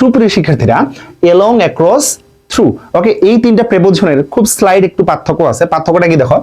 সুপ্রিয় শিক্ষার্থীরা along across through ওকে এই তিনটা প্রেপোজিশনের খুব স্লাইড একটু পার্থক্য আছে। পার্থক্যটা কি দেখো?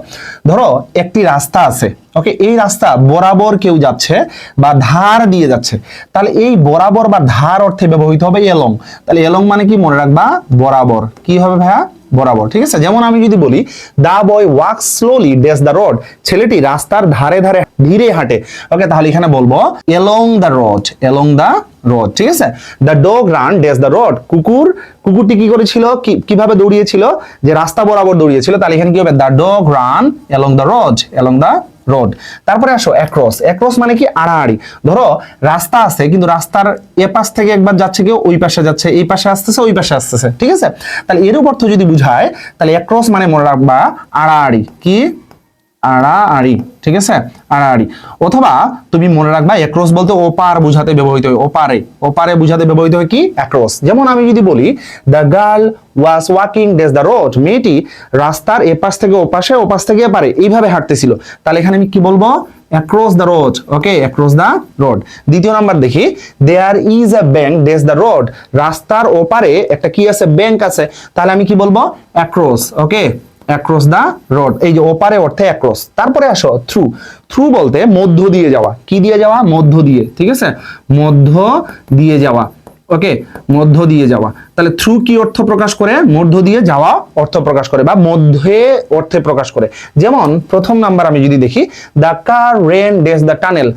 ধরো, একটি রাস্তা আছে। ওকে এই রাস্তা বরাবর কেউ যাচ্ছে বা ধার দিয়ে যাচ্ছে। তাহলে এই বরাবর বা ধার অর্থে ব্যবহৃত হবে এলং তাহলে এলং মানে কি? মনে রাখবা, বরাবর। কি হবে ভাইয়া? বরাবর। ঠিক আছে? যেমন আমি যদি বলি the boy walk slowly dash the road ছেলেটি রাস্তার ধারে ধারে ধীরে হাঁটে। ওকে তাহলে এখানে বলব along the road along the road ঠিক আছে? The dog run dash the road কুকুর, কুকুরটি কি করেছিল? কীভাবে দৌড়িয়েছিল? যে রাস্তা বরাবর দৌড়িয়েছিল, তাহলে এখানে কি হবে? The dog run along the road along the road তারপরে আসো অ্যাক্রস অ্যাক্রস মানে কি? আড়াআড়ি। ধরো, রাস্তা আছে, কিন্তু রাস্তার এ পাশ থেকে একবার যাচ্ছে কেউ, ওই পাশে যাচ্ছে, এই পাশে আসতেছে, ওই পাশে আসতেছে, ঠিক আছে? তাহলে এরূপ অর্থ যদি বুঝায়, তাহলে অ্যাক্রস মানে মনে রাখবা আড়াআড়ি। কি? আড়াআড়ি, ঠিক আছে? আড়াআড়ি। অথবা তুমি মনে রাখবা অ্যাক্রস বলতে ওপার বুঝাতে ব্যবহৃত হয়, ওপারে। ওপারে বুঝাতে ব্যবহৃত হয় কি? অ্যাক্রস যেমন আমি যদি বলি the girl was walking dash the road মেয়েটি রাস্তার এপাশ থেকে ওপাশে, ওপাশ থেকে এপারে। এইভাবে হাঁটতেছিল। তাহলে এখানে আমি কি বলব? Across the road okay across the road দ্বিতীয় নাম্বার দেখি। There is a bank dash the road রাস্তার ওপারে একটা কি আছে? ব্যাংক আছে। তাহলে আমি কি বলব? Across okay across the road এই যে ওপারে অর্থে অ্যাক্রস তারপরে আসো থ্রু থ্রু বলতে মধ্য দিয়ে যাওয়া। কি দিয়ে যাওয়া? মধ্য দিয়ে, ঠিক আছে? মধ্য দিয়ে যাওয়া। ওকে মধ্য দিয়ে যাওয়া। তাহলে থ্রু কি অর্থ প্রকাশ করে? মধ্য দিয়ে যাওয়া অর্থ প্রকাশ করে বা মধ্যে অর্থে প্রকাশ করে। যেমন, প্রথম নাম্বার আমি যদি দেখি the car ran dash the tunnel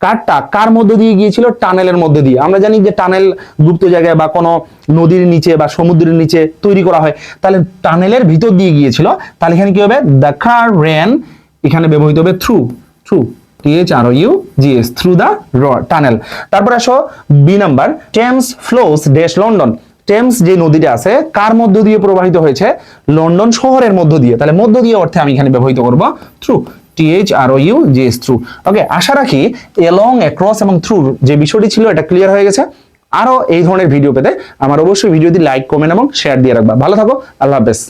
কারটা? Car মধ্যে দিয়ে গিয়েছিল? টানেলের মধ্যে দিয়ে। আমরা জানি যে টানেল গুপ্ত জায়গায় বা কোনো নদীর নিচে বা সমুদ্রের নিচে তৈরি করা হয়। তাহলে টানেলের ভিতর দিয়ে গিয়েছিল। তাহলে এখানে কি হবে? দ্য কার রেন এখানে ব্যবহৃত হবে through through T H R U G H through the tunnel তারপর আসো B number Thames flows dash London Thames যে নদীটা আছে, কার মধ্য দিয়ে প্রবাহিত হয়েছে? লন্ডন শহরের মধ্য দিয়ে। তাহলে মধ্য দিয়ে অর্থে আমি এখানে ব্যবহৃত করব through TH R U GS through okay আশা রাখি এলং অ্যাক্রস এবং থ্রু যে বিষয়টি ছিল এটা ক্লিয়ার হয়ে গেছে। আরও এই ধরনের ভিডিও পেতে আমার অবশ্যই ভিডিওটি লাইক কমেন্ট এবং শেয়ার দিয়ে রাখবা। ভালো থাকো, আল্লাহ হাফেজ।